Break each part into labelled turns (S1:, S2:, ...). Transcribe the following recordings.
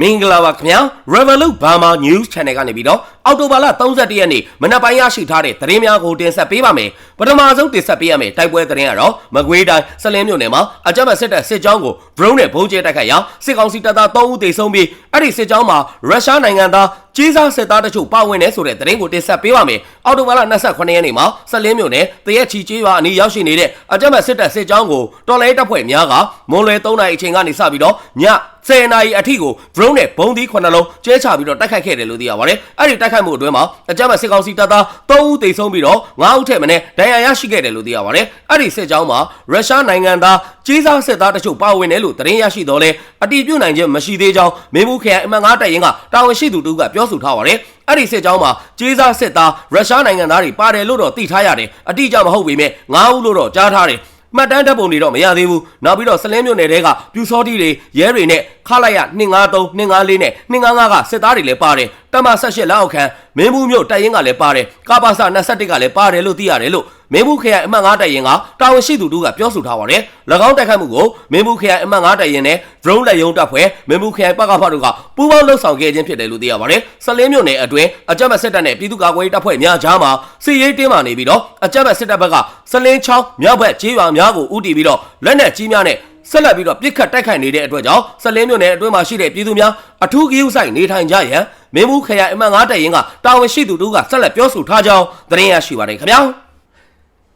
S1: မင်္ဂလာပါခင်ဗျာ Revolut Burma News Channel ကနေပြီးတော့အောက်တိုဘာလ31ရက်နေ့မနက်ပိုင်းရရှိထားတဲ့သတင်းများကိုတင်ဆက်ပေးပါမယ်ပထမဆုံးတင်ဆက်ပေးရမယ်တိုက်ပွဲသတင်းကတော့မကွေးတိုင်းစလင်းမြို့နယ်မှာအကြမ်းဖက်စစ်တပ်စစ်ကြောင်းကို drone နဲ့ဘုံကျဲတိုက်ခိုက်ရာစစ်ကောင်စီတပ်သား3ဦးသေဆုံးပြီးအဲ့ဒီစစ်ကြောင်းမှာရုရှားနိုင်ငံသားကြီးစားစစ်သားတချို့ပါဝင်နေဆိုတဲ့သတင်းကိုတင်ဆက်ပေးပါမယ်အောက်တိုဘာလ28ရက်နေ့မှာစလင်းမြို့နယ်တရက်ချီကျေးရွာအနီးရောက်ရှိနေတဲ့အကြမ်းဖက်စစ်တပ်စစ်ကြောင်းကိုတော်လဲတပ်ဖွဲ့များကမွန်လွယ်3နာရီအချိန်ကနေစပြီးတော့ည 10နာရီအထိကို drone နဲ့ဘုံသီး9လုံးကျဲချပြီးတော့တိုက်ခိုက်ခဲ့တယ်လို့သိရပါတယ်။အဲ့ဒီတိုက်ခိုက်မှုအတွင်းမှာအကြမ်းဖက်စစ်ကောင်စီတပ်သား3ဦးသေဆုံးပြီးတော့9ဦးထက်မနည်းဒဏ်ရာရရှိခဲ့တယ်လို့သိရပါတယ်။အဲ့ဒီစစ်ကြောင်းမှာရုရှားနိုင်ငံသားကြီးစားစစ်သားတချို့ပါဝင်တယ်လို့သတင်းရရှိတော့လဲအတီးပြုတ်နိုင်ခြင်းမရှိသေးကြောင်းမင်းဘူးခရိုင်အမှတ်9တပ်ရင်းကတာဝန်ရှိသူတို့ကပြောဆိုထားပါတယ်။အဲ့ဒီစစ်ကြောင်းမှာကြီးစားစစ်သားရုရှားနိုင်ငံသားတွေပါတယ်လို့တော့သိထားရတယ်။အတိအကျမဟုတ်ပေမဲ့9ဦးလို့တော့ကြားထားတယ်။မှတ်တမ်းတပ်ပုံတွေတော့မရသေးဘူးနောက်ပြီးတော့စလင်းမြို့နယ်တဲကပြူစောတီတွေရဲတွေနဲ့ ခလိုက်ရ253 254နဲ့255ကစစ်သားတွေလည်းပါတယ်တမ18လောက်ခန့်မင်းဘူးမြို့တပ်ရင်းကလည်းပါတယ်ကာပါစာ21ကလည်းပါတယ်လို့သိရတယ်လို့မင်းဘူးခရိုင်အမှတ်9တပ်ရင်းကတာဝန်ရှိသူတို့ကပြောဆိုထားပါတယ်၎င်းတိုက်ခိုက်မှုကိုမင်းဘူးခရိုင်အမှတ်9တပ်ရင်းနဲ့ drone လက်ရုံတပ်ဖွဲ့မင်းဘူးခရိုင်ပကဖတို့ကပူးပေါင်းလှုပ်ဆောင်ခဲ့ခြင်းဖြစ်တယ်လို့သိရပါတယ်စလင်းမြို့နယ်အတွင်းအကြမ်းဖက်စစ်တပ်နဲ့ပြည်သူ့ကာကွယ်ရေးတပ်ဖွဲ့များကြားမှာစစ်ရေးတင်းမာနေပြီးတော့အကြမ်းဖက်စစ်တပ်ဘက်ကစလင်းချောင်းမြောက်ဘက်ကျေးရွာများကိုဥတီပြီးတော့လက်နက်ကြီးများနဲ့ ဆက်လက်ပြီးတော့ပြစ်ခတ်တိုက်ခိုက်နေတဲ့အတွက်ကြောင့်စလင်းမြို့နယ်အတွင်းမှာရှိတဲ့ပြည်သူများအထူးဂရုစိုက်နေထိုင်ကြရန်မင်းဘူးခရိုင်အမှတ်9တပ်ရင်းကတာဝန်ရှိသူတို့ကဆက်လက်ပြောဆိုထားကြောင်းသတင်းရရှိပါတယ်ခင်ဗျာ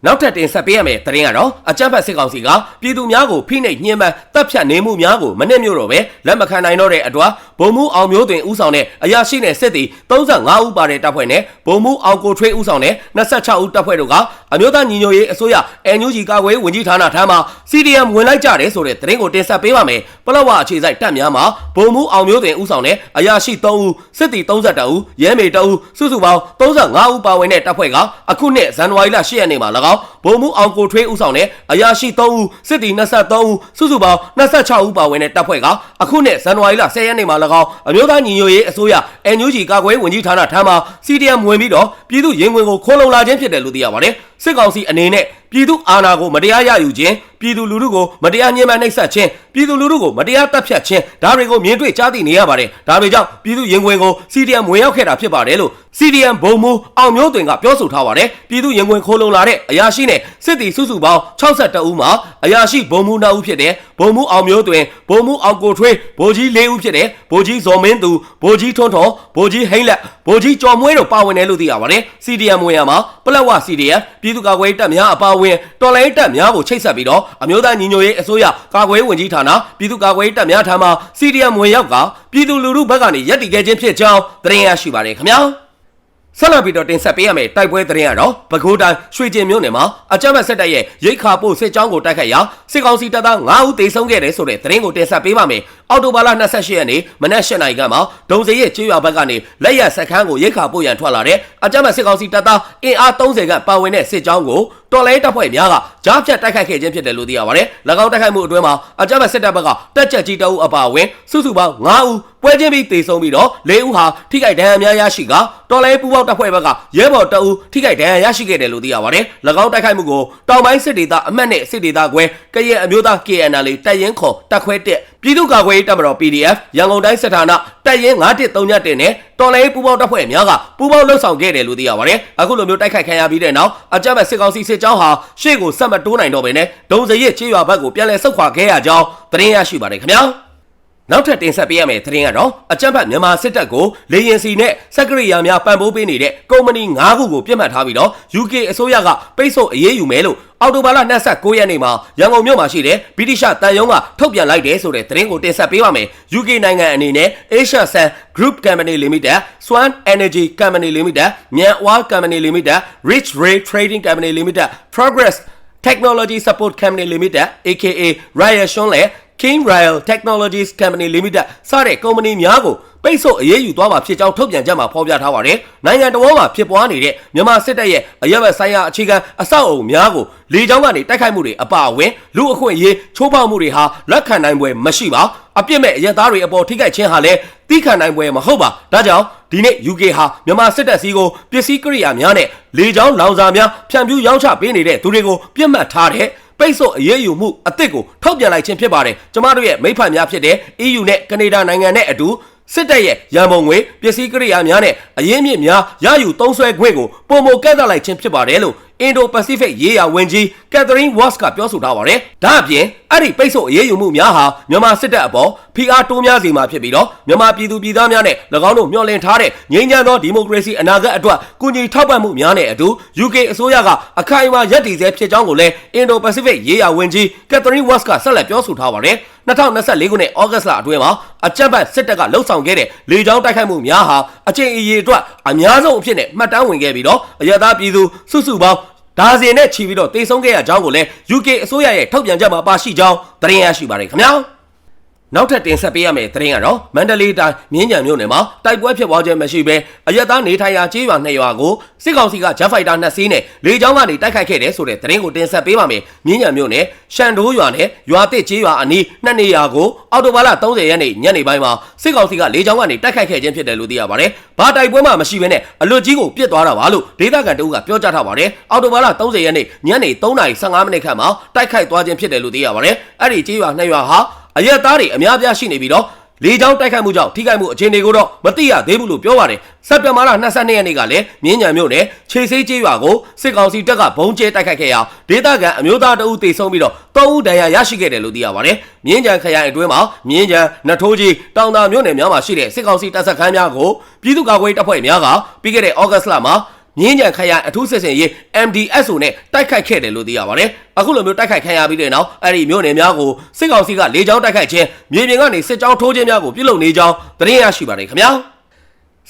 S1: နောက်ထပ်တင်ဆက်ပေးရမယ့်သတင်းကတော့အကြမ်းဖက်စစ်ကောင်စီကပြည်သူများကိုဖိနှိပ်ညှဉ်းပန်းတပ်ဖြတ်နေမှုများကိုမနစ်မြို့တော့ပဲလက်မခံနိုင်တော့တဲ့အတွက်ဗိုလ်မှူးအောင်မျိုးတွင်ဦးဆောင်တဲ့အရာရှိနဲ့စစ်သည်35ဦးပါတဲ့တပ်ဖွဲ့နဲ့ဗိုလ်မှူးအောင်ကိုထွေးဦးဆောင်တဲ့26ဦးတပ်ဖွဲ့တို့ကအမျိုးသားညီညွတ်ရေးအစိုးရ NUG ကာကွယ်ရေးဝန်ကြီးဌာနထံမှ CDM ဝင်လိုက်ကြတယ်ဆိုတဲ့သတင်းကိုတင်ဆက်ပေးပါမယ်။ပလောဝအခြေစိုက်တပ်များမှာဗိုလ်မှူးအောင်မျိုးတွင်ဦးဆောင်တဲ့အရာရှိ3ဦးစစ်သည်32ဦးရဲမေ2ဦးစုစုပေါင်း35ဦးပါဝင်တဲ့တပ်ဖွဲ့ကအခုနှစ်ဇန်နဝါရီလ10ရက်နေ့မှာ၎င်းဗိုလ်မှူးအောင်ကိုထွေးဦးဆောင်တဲ့အရာရှိ3ဦးစစ်သည်23ဦးစုစုပေါင်း26ဦးပါဝင်တဲ့တပ်ဖွဲ့ကအခုနှစ်ဇန်နဝါရီလ10ရက်နေ့မှာ၎င်းအမျိုးသားညီညွတ်ရေးအစိုးရ NUG ကာကွယ်ဝန်ကြီးဌာနထံမှ CDM ဝင်ပြီးတော့ပြည်သူရင်ဝင်ကိုခိုးလုံလာခြင်းဖြစ်တယ်လို့သိရပါတယ်စစ်ကောင်စီအနေနဲ့ပြည်သူအာဏာကိုမတရားရယူခြင်းပြည်သူလူထုကိုမတရားညှဉ်းပန်းနှိပ်စက်ခြင်းပြည်သူလူထုကိုမတရားတပ်ဖြတ်ခြင်းဒါတွေကိုမြင်တွေ့ကြားသိနေရပါတယ်ဒါတွေကြောင့်ပြည်သူရင်ဝင်ကို CDM ဝင်ရောက်ခဲ့တာဖြစ်ပါတယ်လို့ CDM ဘုံမူအောင်မျိုးတွင်ကပြောဆိုထားပါတယ်ပြည်သူရင်ဝင်ခိုးလုံလာတဲ့အရာရှိနဲ့စစ်တီစုစုပေါင်း62ဦးမှာအရာရှိဘုံမူ2ဦးဖြစ်တဲ့ဘုံမူအောင်မျိုးတွင်ဘုံမူအောင်ကိုထွေးဗိုလ်ကြီး4ဦးဖြစ်တဲ့ဗိုလ်ကြီးဇော်မင်းသူဗိုလ်ကြီးထွန်းထွန်းဗိုလ်ကြီးဟိမ့်လက်ဗိုလ်ကြီးကျော်မွေးတို့ပါဝင်တယ်လို့သိရပါတယ် CDM ဝင်ရမှာပလက်ဝ CDM ပြည်သူ့ကာကွယ်ရေးတပ်များအပါအဝင်တော်လိုင်းတပ်များကိုချိတ်ဆက်ပြီးတော့အမျိုးသားညီညွတ်ရေးအစိုးရကာကွယ်ရေးဝန်ကြီးဌာနပြည်သူ့ကာကွယ်ရေးတပ်များထံမှ CDM ဝင်ရောက်ကပြည်သူလူထုဘက်ကနေရပ်တည်ခဲ့ခြင်းဖြစ်ကြောင်းသတင်းရရှိပါတယ်ခင်ဗျာဆက်လက်ပြီးတော့တင်ဆက်ပေးရမယ့်တိုက်ပွဲသတင်းကတော့ပဲခူးတိုင်းရွှေကျင်မြို့နယ်မှာအကြမ်းဖက်စစ်တပ်ရဲ့ရိတ်ခါပို့စစ်ကြောင်းကိုတိုက်ခိုက်ရာစစ်ကောင်စီတပ်သား9ဦးသေဆုံးခဲ့တယ်ဆိုတဲ့သတင်းကိုတင်ဆက်ပေးပါမယ်။ အော်တိုဘာလ28ရက်နေ့မနက်၈နာရီခန့်မှာဒုံစရဲကျေးရွာဘက်ကနေလက်ရက်စခန်းကိုရိတ်ခါပို့ရန်ထွက်လာတဲ့အကြမ်းဖက်စစ်ကောင်စီတပ်သားအင်အား30ခန့်ပါဝင်တဲ့စစ်ကြောင်းကိုတော်လိုင်းတပ်ဖွဲ့များကကြားဖြတ်တိုက်ခိုက်ခဲ့ခြင်းဖြစ်တယ်လို့သိရပါတယ်။၎င်းတိုက်ခိုက်မှုအတွင်းမှာအကြမ်းဖက်စစ်တပ်ဘက်ကတက်ချက်ကြီးတအုပ်အပါအဝင်စုစုပေါင်း9ဦးပွဲချင်းပြီးတေဆုံးပြီးတော့၄ဦးဟာထိခိုက်ဒဏ်ရာများရရှိကတော်လိုင်းပူပေါက်တပ်ဖွဲ့ဘက်ကရဲဘော်တအုပ်ထိခိုက်ဒဏ်ရာရရှိခဲ့တယ်လို့သိရပါတယ်။၎င်းတိုက်ခိုက်မှုကိုတောင်ပိုင်းစစ်ဒေသအမှတ်နဲ့စစ်ဒေသခွဲကရဲအမျိုးသား KNL တပ်ရင်းခေါ်တပ်ခွဲတက်ပြည်သူ့ကာကွယ်ရေးတပ်မတော် PDF ရန်ကုန်တိုင်းစစ်ဌာနတပ်ရင်း9131နဲ့တော်လိုင်းပူပေါက်တပ်ဖွဲ့များကပူပေါက်လှုပ်ဆောင်ခဲ့တယ်လို့သိရပါတယ်။အခုလိုမျိုးတိုက်ခိုက်ခံရပြီးတဲ့နောက်အကြမ်းဖက်စစ်ကောင်စီစစ်ကြောင်းဟာရှေ့ကိုဆက်မတိုးနိုင်တော့ဘဲနဲ့ဒုံစရဲချေးရွာဘက်ကိုပြန်လည်ဆုတ်ခွာခဲ့ရကြောင်းသတင်းရရှိပါတယ်ခင်ဗျာ။ နောက်ထပ်တင်ဆက်ပေးရမယ့်သတင်းကတော့အကြံဖတ်မြန်မာစစ်တပ်ကိုလေရင်စီနဲ့စက်ကရိယာများပံ့ပိုးပေးနေတဲ့ကုမ္ပဏီ၅ခုကိုပြစ်မှတ်ထားပြီးတော့ UK အစိုးရကပိတ်ဆို့အရေးယူမယ်လို့အော်တိုဘာလ29ရက်နေ့မှာရန်ကုန်မြို့မှာရှိတဲ့ဗြိတိရှတန်ယုံကထုတ်ပြန်လိုက်တယ်ဆိုတဲ့သတင်းကိုတင်ဆက်ပေးပါမယ်။ UK နိုင်ငံအနေနဲ့ Asia Sun Group Company Limited, Swan Energy Company Limited, Myan Oil Company Limited, Rich Ray Trading Company Limited, Progress Technology Support Company Limited aka Raya Shon နဲ့ King Royal Technologies Company Limited စတဲ့ကုမ္ပဏီများကိုပိတ်ဆို့အရေးယူသွားမှာဖြစ်ကြောင်းထုတ်ပြန်ချက်မှာဖော်ပြထားပါတယ်။နိုင်ငံတော်မှာဖြစ်ပွားနေတဲ့မြန်မာစစ်တပ်ရဲ့အရက်ဘက်ဆိုင်ရာအခြေခံအဆောက်အအုံများကိုလေကြောင်းကနေတိုက်ခိုက်မှုတွေအပါအဝင်လူအခွင့်အရေးချိုးဖောက်မှုတွေဟာလက်ခံနိုင်ပွဲမရှိပါ။အပြစ်မဲ့အရက်သားတွေအပေါ်ထိခိုက်ခြင်းဟာလည်းတီးခံနိုင်ပွဲမဟုတ်ပါ။ဒါကြောင့်ဒီနေ့ UK ဟာမြန်မာစစ်တပ်စီကိုပစ္စည်းကိရိယာများနဲ့လေကြောင်းလောင်စာများဖြန့်ဖြူးရောင်းချပေးနေတဲ့သူတွေကိုပြစ်မှတ်ထားတဲ့ ပိတ်ဆို့အရေးယူမှုအသစ်ကိုထုတ်ပြန်လိုက်ခြင်းဖြစ်ပါတယ်ကျမတို့ရဲ့မိဖက်များဖြစ်တဲ့ EU နဲ့ကနေဒါနိုင်ငံနဲ့အတူစစ်တပ်ရဲ့ရန်ပုံငွေပစ္စည်းကိရိယာများနဲ့အရင်းမြစ်များရယူသုံးစွဲခွင့်ကိုပုံမကန့်သတ်လိုက်ခြင်းဖြစ်ပါတယ်လို့ Indo-Pacific ရေးရာဝန်ကြီး Catherine Watts ကပြောဆိုထားပါတယ်။ဒါအပြင်အဲ့ဒီပိတ်ဆို့အရေးယူမှုများဟာမြန်မာစစ်တပ်အပေါ်ဖိအားတိုးများစေမှာဖြစ်ပြီးတော့မြန်မာပြည်သူပြည်သားများနဲ့၎င်းတို့မျှော်လင့်ထားတဲ့ငြိမ်းချမ်းသောဒီမိုကရေစီအနာဂတ်အတွက်ကူညီထောက်ပံ့မှုများနဲ့အတူ UK အစိုးရကအခိုင်အမာရပ်တည်ဆဲဖြစ်ကြောင်းကိုလည်း Indo-Pacific ရေးရာဝန်ကြီး Catherine Watts ကဆက်လက်ပြောဆိုထားပါတယ်။2024ခုနှစ်ဩဂတ်လအတွင်းမှာအကြက်ဘတ်စစ်တပ်ကလှုပ်ဆောင်ခဲ့တဲ့လေကြောင်းတိုက်ခိုက်မှုများဟာအချိန်အရေးအတွက်အများဆုံးအဖြစ်နဲ့မှတ်တမ်းဝင်ခဲ့ပြီးတော့အရသာပြည်သူစုစုပေါင်း ဒါဇင်နဲ့ချီပြီးတော့တေဆုံးခဲ့ရကြောင်းကိုလည်း UK အစိုးရရဲ့ထုတ်ပြန်ချက်မှာပါရှိကြောင်းသတင်းရရှိပါတယ်ခင်ဗျာ နောက်ထပ်တင်ဆက်ပေးရမယ့်သတင်းကတော့မန္တလေးတိုင်းမြင်းကြံမြို့နယ်မှာတိုက်ပွဲဖြစ်ပွားခြင်းမရှိဘဲအရက်သားနေထိုင်ရာကျေးရွာနှစ်ရွာကိုစစ်ကောင်စီကဂျက်ဖိုက်တာနှစ်စီးနဲ့လေကြောင်းကနေတိုက်ခိုက်ခဲ့တယ်ဆိုတဲ့သတင်းကိုတင်ဆက်ပေးပါမယ်မြင်းကြံမြို့နယ်ရှန်တိုးရွာနဲ့ရွာတစ်ကျေးရွာအနီးနှစ်နေရာကိုအော်တိုဘာလ30ရက်နေ့ညနေပိုင်းမှာစစ်ကောင်စီကလေကြောင်းကနေတိုက်ခိုက်ခဲ့ခြင်းဖြစ်တယ်လို့သိရပါတယ်။ဘာတိုက်ပွဲမှမရှိဘဲနဲ့အလွတ်ကြီးကိုပြစ်သွားတာပါလို့ဒေသခံတအုပ်ကပြောကြားထားပါတယ်။အော်တိုဘာလ30ရက်နေ့ညနေ3:15မိနစ်ခန့်မှာတိုက်ခိုက်သွားခြင်းဖြစ်တယ်လို့သိရပါတယ်။အဲ့ဒီကျေးရွာနှစ်ရွာဟာ အရက်သားတွေအများပြားရှိနေပြီးတော့လေကြောင်းတိုက်ခိုက်မှုကြောင့်ထိခိုက်မှုအခြေအနေကိုတော့မသိရသေးဘူးလို့ပြောပါတယ်။စက်တင်ဘာလ22ရက်နေ့ကလည်းမြင်းညံမြို့နယ်ခြေစိတ်ကျေးရွာကိုစစ်ကောင်စီတပ်ကဘုံကျဲတိုက်ခိုက်ခဲ့ရာဒေသခံအမျိုးသားတအုပ်တေဆုံးပြီးတော့၃ဦးဒဏ်ရာရရှိခဲ့တယ်လို့သိရပါတယ်။မြင်းကြံခရိုင်အတွင်းမှာမြင်းကြံနထိုးကြီးတောင်သာမြို့နယ်များမှာရှိတဲ့စစ်ကောင်စီတပ်စခန်းများကိုပြည်သူ့ကာကွယ်တပ်ဖွဲ့များကပြီးခဲ့တဲ့ဩဂတ်လမှာ မြင်းကြံခရိုင်အထူးစစ်စင်ရေး MDSO နဲ့တိုက်ခိုက်ခဲ့တယ်လို့သိရပါတယ်။အခုလိုမျိုးတိုက်ခိုက်ခံရပြီးတဲ့နောက်အဲ့ဒီမြို့နယ်များကိုစစ်ကောင်စီကလေကြောင်းတိုက်ခိုက်ခြင်းမြေပြင်ကနေစစ်ကြောင်းထိုးခြင်းများကိုပြုလုပ်နေကြောင်းသတင်းရရှိပါတယ်ခင်ဗျာ။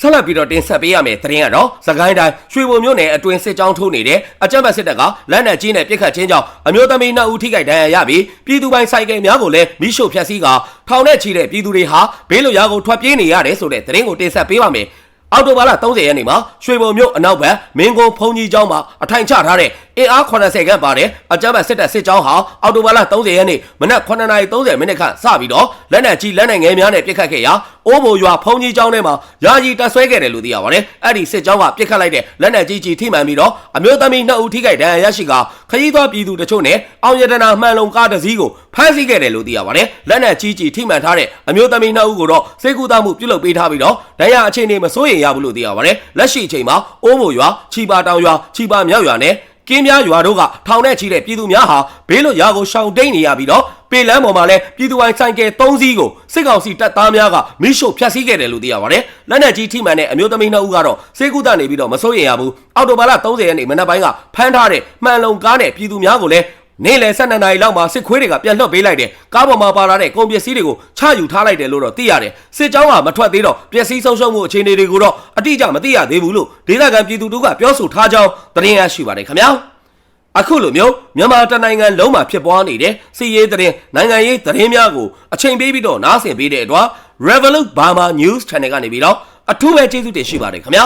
S1: ဆက်လက်ပြီးတော့တင်ဆက်ပေးရမယ့်သတင်းကတော့သခိုင်းတိုင်းရွှေဘုံမြို့နယ်အတွင်းစစ်ကြောင်းထိုးနေတဲ့အကြမ်းဖက်စစ်တပ်ကလက်နက်ကြီးနဲ့ပစ်ခတ်ခြင်းကြောင့်အမျိုးသမီးနှစ်ဦးထိခိုက်ဒဏ်ရာရပြီးပြည်သူပိုင်ဆိုင်ကယ်များကိုလည်းမိရှို့ဖျက်ဆီးကထောင်နဲ့ချီတဲ့ပြည်သူတွေဟာဘေးလွတ်ရာကိုထွက်ပြေးနေရတယ်ဆိုတဲ့သတင်းကိုတင်ဆက်ပေးပါမယ်။ အော်တိုဘာလ30ရက်နေ့မှာရွှေဘုံမြို့အနောက်ဘက်မင်းကုန်းဖုန်ကြီးကျောင်းမှာအထိုင်ချထားတဲ့အင်အား80ခန့်ပါတဲ့အကြမ်းဖက်စစ်တပ်စစ်ကြောင်းဟာအော်တိုဘာလ30ရက်နေ့မနက်9:30မိနစ်ခန့်စပြီးတော့လက်နက်ကြီးလက်နက်ငယ်များနဲ့ပစ်ခတ်ခဲ့ရာ အိုးဘိုရွာဖုန်ကြီးကျောင်းထဲမှာယာယီတပ်ဆွဲခဲ့တယ်လို့သိရပါတယ်။အဲ့ဒီစစ်ကြောင်းကပစ်ခတ်လိုက်တဲ့လက်နက်ကြီးကြီးထိမှန်ပြီးတော့အမျိုးသမီးနှစ်ဦးထိခိုက်ဒဏ်ရာရရှိကခရီးသွားပြည်သူတချို့နဲ့အောင်ရတနာမှန်လုံကားတစ်စီးကိုဖမ်းဆီးခဲ့တယ်လို့သိရပါတယ်။လက်နက်ကြီးကြီးထိမှန်ထားတဲ့အမျိုးသမီးနှစ်ဦးကိုတော့စေကူသားမှုပြုလုပ်ပေးထားပြီးတော့ဒဏ်ရာအခြေအနေမစိုးရိမ်ရဘူးလို့သိရပါတယ်။လက်ရှိအချိန်မှာအိုးဘိုရွာချီပါတောင်ရွာချီပါမြောက်ရွာနဲ့ ကင်းများရွာတို့ကထောင်ထဲချီတဲ့ပြည်သူများဟာဘေးလွတ်ရာကိုရှောင်တိန်နေရပြီးတော့ပေလန်းပေါ်မှာလည်းပြည်သူပိုင်ဆိုင်ကယ်၃စီးကိုစစ်ကောင်စီတပ်သားများကမိရှို့ဖျက်ဆီးခဲ့တယ်လို့သိရပါတယ်။လက်နက်ကြီးထိမှန်တဲ့အမျိုးသမီးနှစ်ဦးကတော့စေကူတနေပြီးတော့မစိုးရိမ်ရဘူး။အော်တိုဘာလ30ရက်နေ့မနက်ပိုင်းကဖမ်းထားတဲ့မှန်လုံကားနဲ့ပြည်သူများကိုလည်း နေ့လယ်12နာရီလောက်မှာစစ်ခွေးတွေကပြန်လွှတ်ပေးလိုက်တယ်။ကားပေါ်မှာပါလာတဲ့ကုန်ပစ္စည်းတွေကိုချယူထားလိုက်တယ်လို့တော့သိရတယ်။စစ်ကြောင်းကမထွက်သေးတော့ပျက်စီးဆုံးရှုံးမှုအခြေအနေတွေကိုတော့အတိအကျမသိရသေးဘူးလို့ဒေသခံပြည်သူတို့ကပြောဆိုထားကြောင်းသတင်းရရှိပါတယ်ခင်ဗျာ။အခုလိုမျိုးမြန်မာတနိုင်ငံလုံးမှာဖြစ်ပွားနေတဲ့စီးရေးသတင်းနိုင်ငံရေးသတင်းများကိုအချိန်ပေးပြီးတော့နားဆင်ပေးတဲ့အတွက် Revolut Burma News Channel ကနေပြီးတော့အထူးပဲကျေးဇူးတင်ရှိပါတယ်ခင်ဗျာ